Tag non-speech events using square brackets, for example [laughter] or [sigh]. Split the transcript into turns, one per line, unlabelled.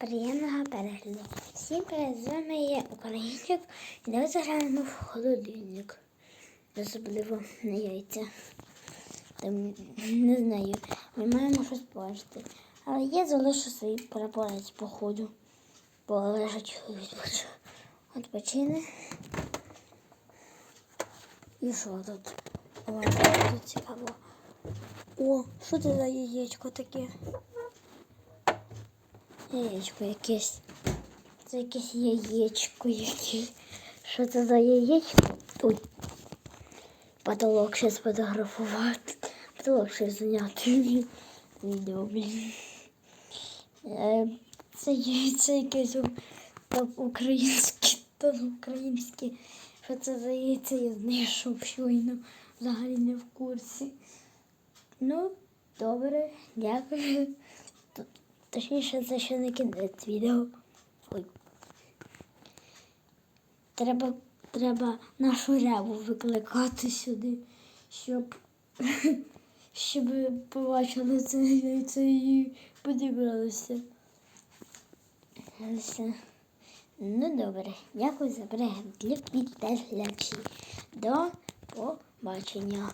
Приємного перегляду. Всім привіт, з вами я Українчик. І давайте заглянемо в холодильник. Особливо на яйця. Там не знаю, ми маємо щось бачити. Але я залишу свій прапорець по ходу. Бо лежать відпочи- відпочине. І що тут? О, тут цікаво. О, що це за яєчко таке? Яєчко якесь. Це якесь яєчко якесь. Що це за яєчко? Ой. Потолок ще сфотографувати. Потолок ще зняти. Відео, блін. Е, Це яйце якесь там українське, там українське. Що це за яйце, я знайшов щойно. Взагалі не в курсі. Ну, добре, дякую. Точніше, це ще не кінець відео. Ой. Треба, треба нашу реву викликати сюди, щоб, [laughs] щоб побачили це яйце і подібралися. Ну добре, дякую за перегляд для підглядачів. До побачення.